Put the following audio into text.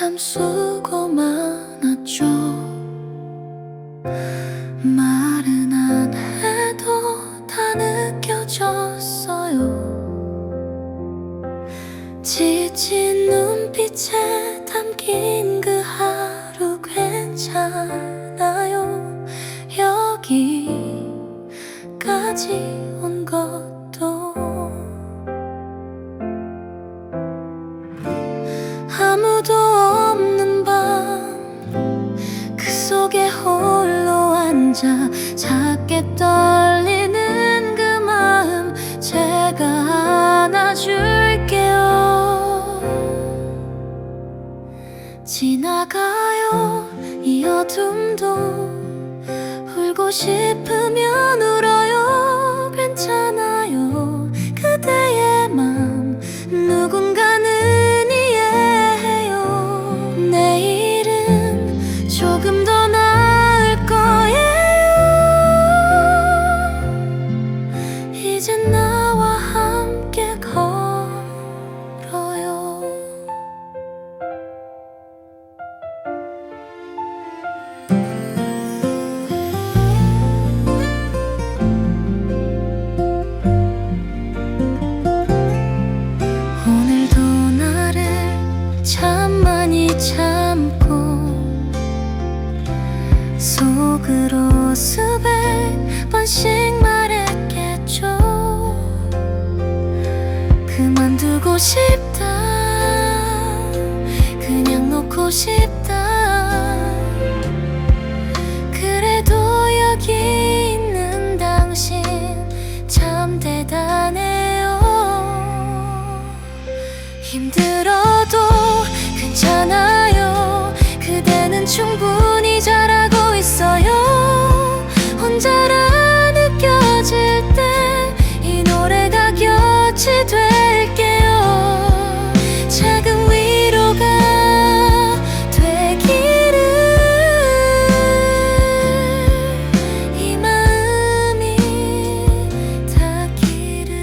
참 수고 많았죠. 말은 안 해도 다 느껴졌어요. 지친 눈빛에 담긴 그 하루 괜찮아요? 여기까지 온 것도 아무도 없는 밤 그 속에 홀로 앉아 작게 떨 지나가요. 이 어둠도 울고 싶으 참 많이 참고 속으로 수백 번씩 말했겠죠. 그만두고 싶다. 그냥 놓고 싶다 힘들어도 괜찮아요. 그대는 충분히 잘하고 있어요. 혼자라 느껴질 때 이 노래가 곁이 될게요. 작은 위로가 되기를. 이 마음이 닿기를